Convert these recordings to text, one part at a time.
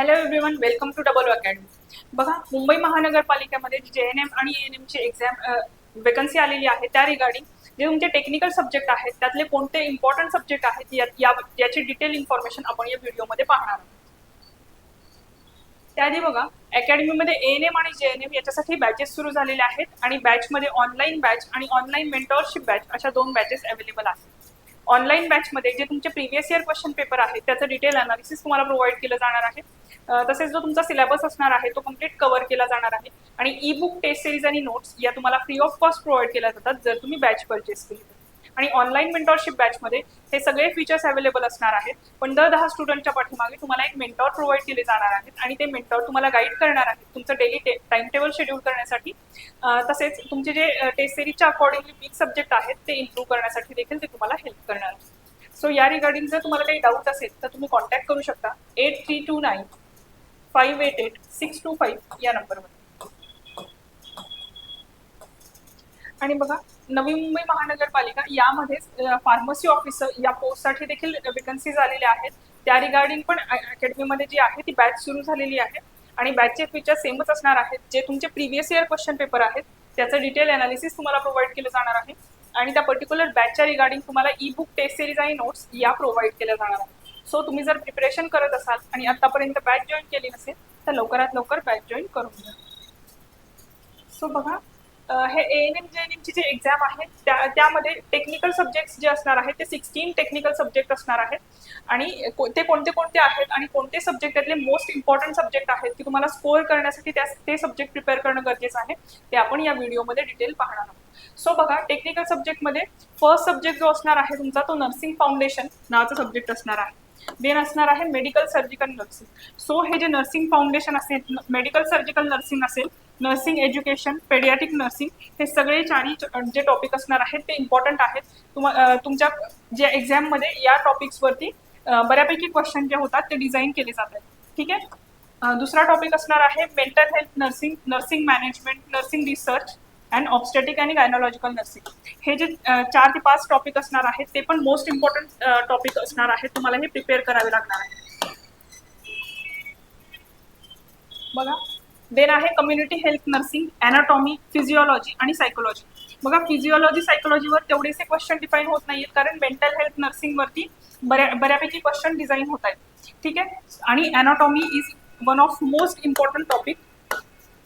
Hello everyone welcome to double academy बघा मुंबई महानगरपालिकेमध्ये जे एन एम आणि एन एमची एक्झाम वेकन्सी आलेली आहे. त्या रिगार्डिंग जे तुमचे टेक्निकल सब्जेक्ट आहेत त्यातले कोणते इम्पॉर्टंट सब्जेक्ट आहेत या- याची डिटेल इन्फॉर्मेशन आपण या व्हिडिओमध्ये पाहणार आहोत. त्याआधी बघा अकॅडमीमध्ये एन एम आणि जे एन एम याच्यासाठी बॅचेस सुरू झालेले आहेत आणि बॅचमध्ये ऑनलाईन बॅच आणि ऑनलाईन मेंटॉरशिप बॅच अशा दोन बॅचेस अवेलेबल आहेत. ऑनलाईन बॅचमध्ये जे तुमचे प्रिव्हियस इयर क्वेश्चन पेपर आहे त्याचं डिटेल अनालिसिस तुम्हाला प्रोव्हाइड केलं जाणार आहे. तसेच जो तुमचा सिलेबस असणार आहे तो कंप्लीट कव्हर केला जाणार आहे. आणि ई बुक टेस्ट सिरीज आणि नोट्स या तुम्हाला फ्री ऑफ कॉस्ट प्रोव्हाइड केल्या जातात जर तुम्ही बॅच परचेस केली तर. आणि ऑनलाईन मेंटॉरशिप बॅचमध्ये हे सगळे फीचर्स अवेलेबल असणार आहेत. पण दर दहा स्टुडंटच्या पाठीमागे तुम्हाला एक मेंटॉर प्रोव्हाइड केले जाणार आहेत आणि ते मेंटॉर तुम्हाला गाईड करणार आहेत तुमचं डेली टाइम टेबल शेड्यूल करण्यासाठी. तसेच तुमचे जे टेस्ट सिरीजच्या अकॉर्डिंगली वीक सब्जेक्ट आहेत ते इम्प्रूव्ह करण्यासाठी देखील ते तुम्हाला हेल्प करणार आहेत. सो या रिगार्डिंग जर तुम्हाला काही डाऊट असेल तर तुम्ही कॉन्टॅक्ट करू शकता. Eight three two nine five eight eight six two five या नंबरवर आणि बघा नवी मुंबई महानगरपालिका यामध्येच फार्मसी ऑफिसर या पोस्टसाठी देखील वेकन्सी आलेल्या आहेत. त्या रिगार्डिंग पण अकॅडमीमध्ये जी आहे ती बॅच सुरू झालेली आहे. आणि बॅचचे फीचर सेमच असणार आहेत. जे तुमचे प्रिव्हियस इयर क्वेश्चन पेपर आहेत त्याचं डिटेल अनालिसिस तुम्हाला प्रोव्हाइड केलं जाणार आहे. आणि त्या पर्टिक्युलर बॅचच्या रिगार्डिंग तुम्हाला ई बुक टेस्ट सिरीज आणि नोट्स या प्रोव्हाइड केल्या जाणार आहेत. सो तुम्ही जर प्रिपरेशन करत असाल आणि आतापर्यंत बॅच जॉईन केली नसेल तर लवकरात लवकर बॅच जॉईन करून घ्या. सो बघा हे A N M J N एमची जी एक्झाम आहे त्या त्यामध्ये टेक्निकल सब्जेक्ट्स जे असणार आहेत ते सिक्स्टीन टेक्निकल सब्जेक्ट असणार आहेत. आणि ते कोणते कोणते आहेत आणि कोणते सब्जेक्ट त्यातले मोस्ट इम्पॉर्टंट सब्जेक्ट आहेत की तुम्हाला स्कोअर करण्यासाठी त्या ते सब्जेक्ट प्रिपेअर करणं गरजेचं आहे ते आपण या व्हिडिओमध्ये डिटेल पाहणार आहोत. सो बघा टेक्निकल सब्जेक्टमध्ये फर्स्ट सब्जेक्ट जो असणार आहे तुमचा तो नर्सिंग फाउंडेशन नावाचा सब्जेक्ट असणार आहे. देन असणार आहे मेडिकल सर्जिकल नर्सिंग सो हे जे नर्सिंग फाउंडेशन असेल मेडिकल सर्जिकल नर्सिंग असेल नर्सिंग एज्युकेशन पेडियाटिक नर्सिंग हे सगळे चारही जे टॉपिक असणार आहेत ते इम्पॉर्टंट आहेत. तुम्हा तुमच्या जे एक्झाममध्ये या टॉपिक्सवरती बऱ्यापैकी क्वेश्चन जे होतात ते डिझाईन केले जातात ठीक आहे? दुसरा टॉपिक असणार आहे mental health nursing nursing management nursing research and obstetric आणि गायनॉलॉजिकल नर्सिंग हे जे चार ते पाच टॉपिक असणार आहेत ते पण मोस्ट इम्पॉर्टंट टॉपिक असणार आहेत. तुम्हाला हे प्रिपेअर करावे लागणार आहे बघा. देन आहे community health nursing anatomy physiology आणि सायकोलॉजी बघा फिजिओलॉजी सायकोलॉजीवर तेवढेसे क्वेश्चन डिफाईन होत नाहीत कारण मेंटल हेल्थ नर्सिंगवरती बऱ्या बऱ्यापैकी क्वेश्चन डिझाईन होत आहेत. ठीक आहे? आणि anatomy is one of most important topic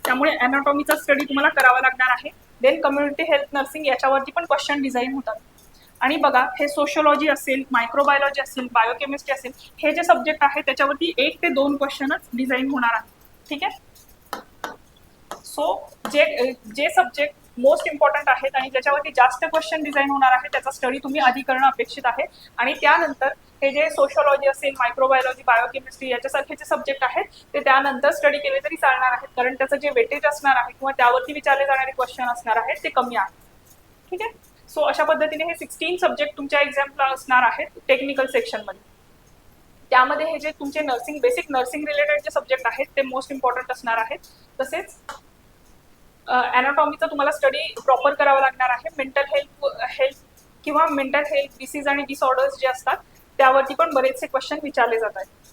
त्यामुळे अनाटॉमीचा स्टडी तुम्हाला करावा लागणार आहे. देन कम्युनिटी हेल्थ नर्सिंग याच्यावरती पण क्वेश्चन डिझाईन होतात. आणि बघा हे सोशोलॉजी असेल मायक्रोबायोलॉजी असेल बायोकेमिस्ट्री असेल हे जे सब्जेक्ट आहे त्याच्यावरती एक ते दोन क्वेश्चनच डिझाईन होणार आहे ठीक आहे? सो जे जे सब्जेक्ट मोस्ट इम्पॉर्टंट आहेत आणि ज्याच्यावरती जास्त क्वेश्चन डिझाईन होणार आहे त्याचा स्टडी तुम्ही आधी करणं अपेक्षित आहे. आणि त्यानंतर हे जे सोशोलॉजी असेल मायक्रोबायोलॉजी बायोकेमिस्ट्री याच्यासारखे जे सब्जेक्ट आहेत ते त्यानंतर स्टडी केले तरी चालणार आहेत. कारण त्याचं जे वेटेज असणार आहे किंवा त्यावरती विचारले जाणारे क्वेश्चन असणार आहेत ते कमी आहे ठीक आहे? सो अशा पद्धतीने हे सिक्स्टीन सब्जेक्ट तुमच्या एक्झाम्पला असणार आहेत टेक्निकल सेक्शनमध्ये त्यामध्ये हे जे तुमचे नर्सिंग बेसिक नर्सिंग रिलेटेड जे सब्जेक्ट आहेत ते मोस्ट इम्पॉर्टंट असणार आहेत. तसेच अॅनाटॉमीचा तुम्हाला स्टडी प्रॉपर करावा लागणार आहे. मेंटल हेल्थ हेल्थ किंवा मेंटल हेल्थ डिसीज आणि डिसऑर्डर्स जे असतात त्यावरती पण बरेचसे क्वेश्चन विचारले जात आहेत.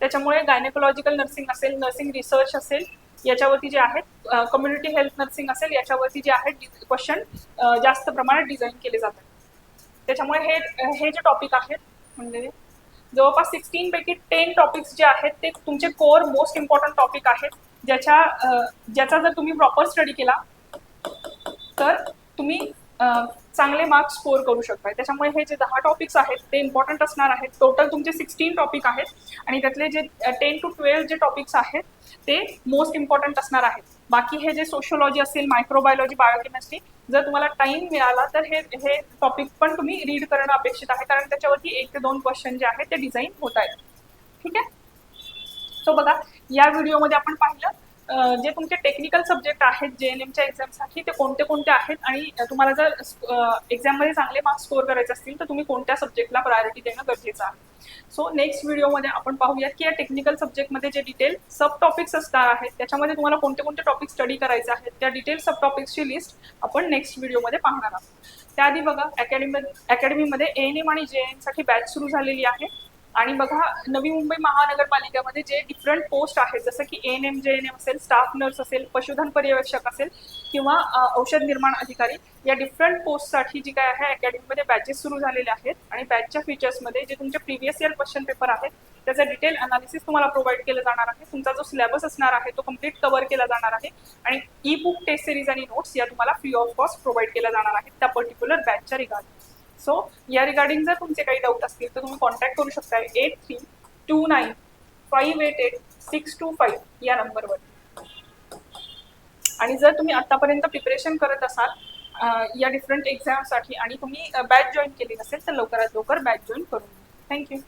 त्याच्यामुळे गायनेकोलॉजिकल नर्सिंग असेल नर्सिंग रिसर्च असेल याच्यावरती जे आहेत कम्युनिटी हेल्थ नर्सिंग असेल याच्यावरती जे आहेत क्वेश्चन जास्त प्रमाणात डिझाईन केले जातात. त्याच्यामुळे हे हे जे टॉपिक आहेत म्हणजे जवळपास सिक्सटीन पैकी टेन टॉपिक्स जे आहेत ते तुमचे कोर मोस्ट इम्पॉर्टंट टॉपिक आहेत. ज्याच्या ज्याचा जर तुम्ही प्रॉपर स्टडी केला तर तुम्ही चांगले मार्क्स स्कोर करू शकता त्याच्यामुळे हे जे दहा टॉपिक्स आहेत ते इम्पॉर्टंट असणार आहेत. टोटल तुमचे सिक्स्टीन टॉपिक आहेत आणि त्यातले जे टेन टू ट्वेल्व जे टॉपिक्स आहेत ते मोस्ट इम्पॉर्टंट असणार आहेत. बाकी हे जे सोशोलॉजी असेल मायक्रोबायोलॉजी बायोकेमिस्ट्री जर तुम्हाला टाइम मिळाला तर हे हे टॉपिक पण तुम्ही रीड करणं अपेक्षित आहे. कारण त्याच्यावरती एक ते दोन क्वेश्चन जे आहेत ते डिझाईन होत आहेत. ठीक आहे? सो बघा या व्हिडिओमध्ये आपण पाहिलं जे तुमचे टेक्निकल सब्जेक्ट आहेत जे एन एमच्या एक्झामसाठी ते कोणते कोणते आहेत? आणि तुम्हाला जर एक्झाममध्ये चांगले मार्क्स स्कोर करायचे असतील तर तुम्ही कोणत्या सब्जेक्टला प्रायोरिटी देणं गरजेचं आहे? सो नेक्स्ट व्हिडिओमध्ये आपण पाहूयात की या टेक्निकल सब्जेक्टमध्ये जे डिटेल सब टॉपिक्स असणार आहेत त्याच्यामध्ये तुम्हाला कोणते कोणते टॉपिक स्टडी करायचे आहेत त्या डिटेल सब टॉपिक्सची लिस्ट आपण नेक्स्ट व्हिडिओमध्ये पाहणार आहोत. त्याआधी बघा अकॅडमी अकॅडमीमध्ये एन एम आणि जे एनसाठी बॅच सुरू झालेली आहे. आणि बघा नवी मुंबई महानगरपालिकेमध्ये जे डिफरंट पोस्ट आहेत जसं की N M G N M असेल स्टाफ नर्स असेल पशुधन पर्यवेक्षक असेल किंवा औषध निर्माण अधिकारी या डिफरंट पोस्टसाठी जी काय आहे अकॅडमीमध्ये बॅचेस सुरू झालेले आहेत. आणि बॅचच्या फीचर्समध्ये जे तुमचे प्रिव्हियस इयर क्वेश्चन पेपर आहेत त्याचं डिटेल अनालिसिस तुम्हाला प्रोव्हाइड केलं जाणार आहे. तुमचा जो सिलेबस असणार आहे तो कंप्लीट कव्हर केला जाणार आहे. आणि ई बुक टेस्ट सिरीज आणि नोट्स या तुम्हाला फ्री ऑफ कॉस्ट प्रोव्हाइड केल्या जाणार आहेत त्या पर्टिक्युलर बॅचच्या रिगार्डिंग सो या रिगार्डिंग जर तुमचे काही डाऊट असतील तर तुम्ही कॉन्टॅक्ट करू शकता eight three two nine five eight eight six two five या नंबरवर आणि जर तुम्ही आतापर्यंत प्रिपरेशन करत असाल या डिफरंट एक्झामसाठी आणि तुम्ही बॅच जॉईन केली नसेल तर लवकरात लवकर बॅच जॉईन करून थँक्यू